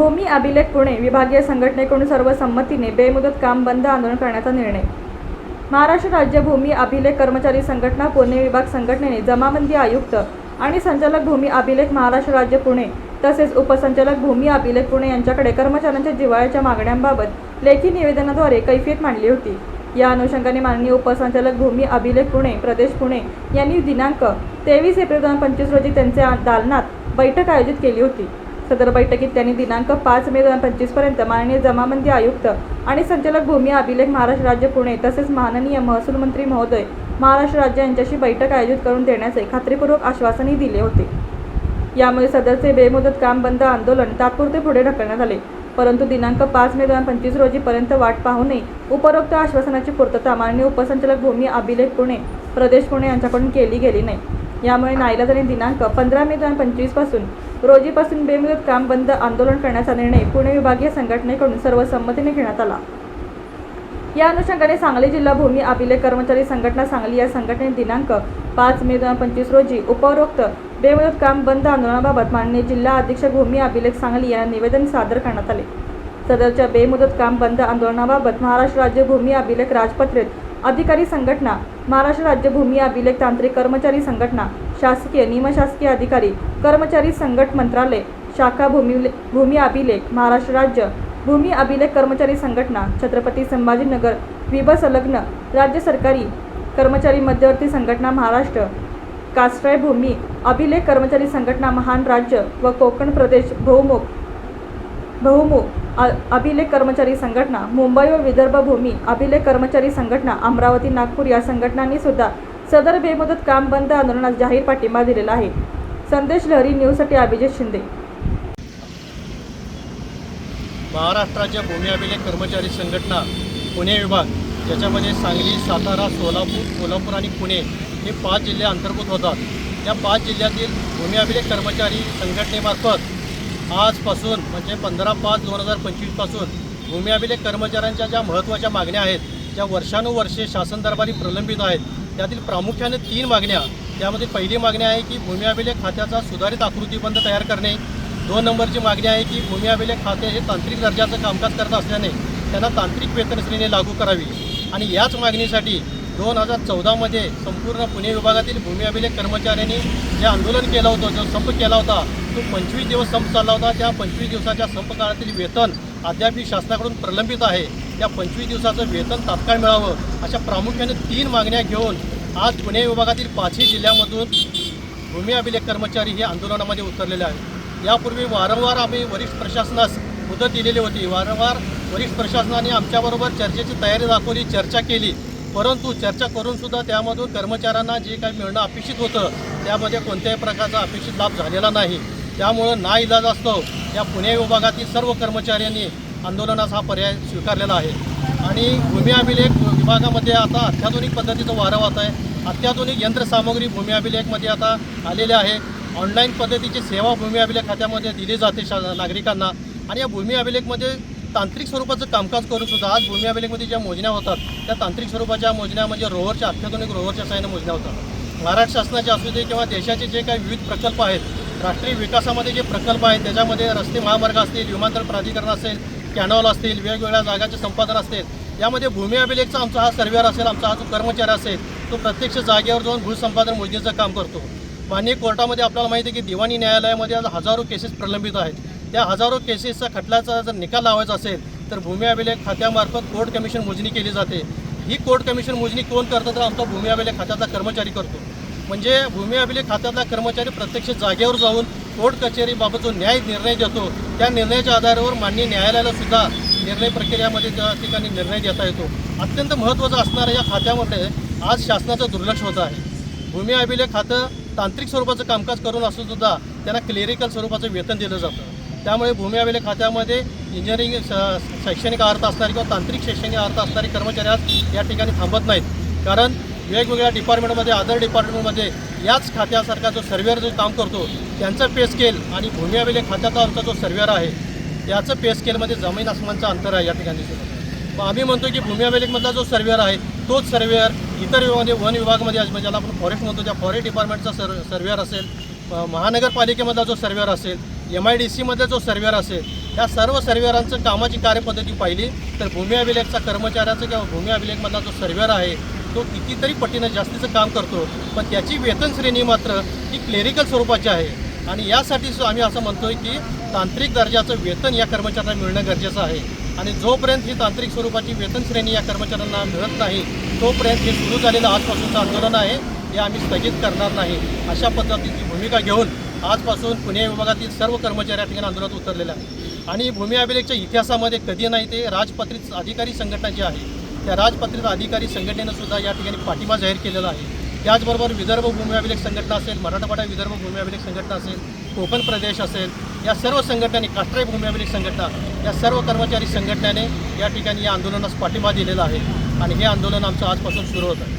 भूमी अभिलेख पुणे विभागीय संघटनेकडून सर्व संमतीने बेमुदत काम बंद आंदोलन करण्याचा निर्णय. महाराष्ट्र राज्य भूमी अभिलेख कर्मचारी संघटना पुणे विभाग संघटनेने जमाबंदी आयुक्त आणि संचालक भूमी अभिलेख महाराष्ट्र राज्य पुणे तसेच उपसंचालक भूमी अभिलेख पुणे यांच्याकडे कर्मचाऱ्यांच्या जिवाळ्याच्या मागण्यांबाबत लेखी निवेदनाद्वारे कैफियत मांडली होती. या अनुषंगाने माननीय उपसंचालक भूमी अभिलेख पुणे प्रदेश पुणे यांनी दिनांक तेवीस एप्रिल दोन पंचवीस रोजी त्यांच्या दालनात बैठक आयोजित केली होती. सदर बैठकीत त्यांनी दिनांक पाच मे दोन पंचवीसपर्यंत माननीय जमाबंदी आयुक्त आणि संचालक भूमी अभिलेख महाराष्ट्र राज्य पुणे तसेच माननीय महसूल मंत्री महोदय महाराष्ट्र राज्य यांच्याशी बैठक आयोजित करून देण्याचे खात्रीपूर्वक आश्वासनही दिले होते. यामुळे सदरचे बेमुदत काम बंद आंदोलन तात्पुरते पुढे ढकलण्यात आले. परंतु दिनांक पाच मे दोन हजार पंचवीस रोजीपर्यंत वाट पाहू नये उपरोक्त आश्वासनाची पूर्तता माननीय उपसंचालक भूमी अभिलेख पुणे प्रदेश पुणे यांच्याकडून केली गेली नाही. यामुळे नाईलाजाने दिनांक पंधरा मे दोन हजार पंचवीसपासून रोजीपासून बेमुदत काम बंद आंदोलन करण्याचा निर्णय पुणे विभागीय संघटनेकडून सर्वसंमतीने घेण्यात आला. या अनुषंगाने सांगली जिल्हा भूमी अभिलेख कर्मचारी संघटना सांगली या संघटनेने दिनांक पाच मे दोन हजार पंचवीस रोजी उपरोक्त बेमुदत काम बंद आंदोलनाबाबत माननीय जिल्हा अधीक्षक भूमी अभिलेख सांगली यांना निवेदन सादर करण्यात आले. सदरच्या बेमुदत काम बंद आंदोलनाबाबत महाराष्ट्र राज्य भूमी अभिलेख राजपत्रित अधिकारी संघटना महाराष्ट्र राज्य भूमी अभिलेख तांत्रिक कर्मचारी संघटना शासकीय निमशासकीय अधिकारी कर्मचारी संघट मंत्रालय शाखा भूमी भूमी अभिलेख महाराष्ट्र राज्य भूमी अभिलेख कर्मचारी संघटना छत्रपती संभाजीनगर विभ संलग्न राज्य सरकारी कर्मचारी मध्यवर्ती संघटना महाराष्ट्र कास्ट्राय भूमी अभिलेख कर्मचारी संघटना महान राज्य व कोकण प्रदेश भौमुख बहुमुख अभिलेख कर्मचारी संघटना मुंबई व विदर्भ भूमी अभिलेख कर्मचारी संघटना अमरावती नागपूर या संघटनांनी सुद्धा सदर बेमुदत काम बंद आंदोलनास जाहीर पाठिंबा दिलेला आहे. संदेश लहरी न्यूजसाठी अभिजित शिंदे. महाराष्ट्राच्या भूमी अभिलेख कर्मचारी संघटना पुणे विभाग ज्याच्यामध्ये सांगली सातारा सोलापूर कोल्हापूर आणि पुणे हे पाच जिल्हे अंतर्भूत होतात. या पाच जिल्ह्यातील भूमी अभिलेख कर्मचारी संघटनेमार्फत आजपासून म्हणजे पंधरा पाच दोन हजार पंचवीसपासून भूमी अभिलेख कर्मचाऱ्यांच्या ज्या महत्त्वाच्या मागण्या आहेत ज्या वर्षानुवर्षे शासन दरबारी प्रलंबित आहेत त्यातील प्रामुख्याने तीन मागण्या. त्यामध्ये पहिली मागणी आहे की भूमी अभिलेख खात्याचा सुधारित आकृतीबंध तयार करणे. दोन नंबरची मागणी आहे की भूमी अभिलेख खाते हे तांत्रिक दर्जाचं कामकाज करत असल्याने त्यांना तांत्रिक वेतनश्रेणी लागू करावी. आणि याच मागणीसाठी दोन हजार चौदामध्ये संपूर्ण पुणे विभागातील भूमी अभिलेख कर्मचाऱ्यांनी जे आंदोलन केलं होतं जो संप केला होता तो पंचवीस दिवस संप चालला होता. त्या पंचवीस दिवसाच्या संप काळातील वेतन अद्याप शासनाकडून प्रलंबित आहे. त्या पंचवीस दिवसाचं वेतन तात्काळ मिळावं अशा प्रामुख्याने तीन मागण्या घेऊन आज पुणे विभागातील पाचही जिल्ह्यामधून भूमी अभिलेख कर्मचारी हे आंदोलनामध्ये उतरलेले आहेत. यापूर्वी वारंवार आम्ही वरिष्ठ प्रशासनास मुदत दिलेली होती. वारंवार वरिष्ठ प्रशासनाने आमच्याबरोबर चर्चेची तयारी दाखवली चर्चा केली. परंतु चर्चा करूनसुद्धा त्यामधून कर्मचाऱ्यांना जे काही मिळणं अपेक्षित होतं त्यामध्ये कोणत्याही प्रकारचा अपेक्षित लाभ झालेला नाही. त्यामुळं ना इलाज असतो. या पुणे विभागातील सर्व कर्मचाऱ्यांनी आंदोलनाचा हा पर्याय स्वीकारलेला आहे. आणि भूमी अभिलेख विभागामध्ये आता अत्याधुनिक पद्धतीचं वारं वाहत आहे. अत्याधुनिक यंत्रसामग्री भूमी अभिलेखमध्ये आता आलेले आहे. ऑनलाईन पद्धतीची सेवा भूमी अभिलेख खात्यामध्ये दिली जाते शा नागरिकांना. आणि या भूमी अभिलेखमध्ये तांत्रिक स्वरूपाचं कामकाज करून सुद्धा आज भूमी अभिलेखमध्ये ज्या मोजण्या होतात त्या तांत्रिक स्वरूपाच्या मोजण्या म्हणजे रोवरच्या अत्याधुनिक रोवरच्या सहाय्याने मोजण्या होतात. महाराष्ट्र शासनाचे असू दे किंवा देशाचे जे काही विविध प्रकल्प आहेत राष्ट्रीय विकासामध्ये जे प्रकल्प आहेत त्याच्यामध्ये रस्ते महामार्ग असतील विमानतळ प्राधिकरण असेल कॅनॉल असतील वेगवेगळ्या जागाचे संपादन असतील यामध्ये भूमी अभिलेखचा आमचा हा सर्वेअर असेल आमचा हा जो कर्मचारी असेल तो प्रत्यक्ष जागेवर जाऊन भूसंपादन मोजणीचं काम करतो. माननीय कोर्टामध्ये आपल्याला माहिती आहे की दिवाणी न्यायालयामध्ये आज हजारो केसेस प्रलंबित आहेत. त्या हजारो केसेसचा खटल्याचा जर निकाल लावायचा असेल तर भूमी अभिलेख खात्यामार्फत कोर्ट कमिशन मोजणी केली जाते. ही कोर्ट कमिशन मोजणी कोण करतं तर आमचा भूमी अभिलेख खात्याचा कर्मचारी करतो. म्हणजे भूमी अभिलेख खात्यातला कर्मचारी प्रत्यक्ष जागेवर जाऊन कोर्ट कचेरीबाबत जो न्याय निर्णय देतो त्या निर्णयाच्या आधारावर माननीय न्यायालयाला सुद्धा निर्णय प्रक्रियामध्ये त्या ठिकाणी निर्णय देता येतो. अत्यंत महत्त्वाचं असणाऱ्या या खात्यामध्ये आज शासनाचं दुर्लक्ष होत आहे. भूमी अभिलेख खातं तांत्रिक स्वरूपाचं कामकाज करून असून सुद्धा त्यांना क्लिरिकल स्वरूपाचं वेतन दिलं जातं. त्यामुळे भूमी अभिलेख खात्यामध्ये इंजिनिअरिंग शैक्षणिक अर्थ असणारे किंवा तांत्रिक शैक्षणिक अर्थ असणारे कर्मचारी आज या ठिकाणी थांबत नाहीत. कारण वेगवेगळ्या डिपार्टमेंटमध्ये अदर डिपार्टमेंटमध्ये याच खात्यासारखा जो सर्वेअर जो काम करतो त्यांचं पे स्केल आणि भूमी अभिलेख खात्याचा आमचा जो सर्वेअर आहे त्याचं पे स्केलमध्ये जमीन आसमानचं अंतर आहे या ठिकाणी. मग आम्ही म्हणतो की भूमी अभिलेखमधला जो सर्वेअर आहे तोच सर्वेअर इतर विभागामध्ये वन विभागामध्ये म्हणजे ज्याला आपण फॉरेस्ट म्हणतो त्या फॉरेस्ट डिपार्टमेंटचा सर सर्वेअर असेल महानगरपालिकेमधला जो सर्वेअर असेल एम आय डी सीमधला जो सर्वेअर असेल या सर्व सर्वेअरांचं कामाची कार्यपद्धती पाहिली तर भूमी अभिलेखचा कर्मचाऱ्याचं किंवा भूमी अभिलेखमधला जो सर्वेअर आहे तो कितीतरी पटीनं जास्तीचं काम करतो पण त्याची वेतन श्रेणी मात्र ही क्लेरिकल स्वरूपाची आहे. आणि यासाठी सु- आम्ही असं म्हणतोय की तांत्रिक दर्जाचं वेतन या कर्मचाऱ्यांना मिळणं गरजेचं आहे. आणि जोपर्यंत ही तांत्रिक स्वरूपाची वेतन श्रेणी या कर्मचाऱ्यांना मिळत नाही तोपर्यंत हे सुरू झालेलं आजपासूनचं आंदोलन आहे हे आम्ही स्थगित करणार नाही. अशा पद्धतीची भूमिका घेऊन आजपासून पुणे विभागातील सर्व कर्मचारी या ठिकाणी आंदोलनात उतरलेले आहेत. आणि भूमी अभिलेखच्या इतिहासामध्ये कधी नाही ते राजपत्रित अधिकारी संघटना जी आहे त्या राजपत्रित अधिकारी संघटनेनं सुद्धा या ठिकाणी पाठिंबा जाहीर केलेला आहे. त्याचबरोबर विदर्भ भूमिअभिलेख संघटना असेल मराठवाडा विदर्भ भूमिअभिलेख संघटना असेल कोकण प्रदेश असेल या सर्व संघटनांनी भूमी अभिलेख संघटना या सर्व कर्मचारी संघटनेने या ठिकाणी या आंदोलनास पाठिंबा दिलेला आहे. आणि हे आंदोलन आमचं आजपासून सुरू होतं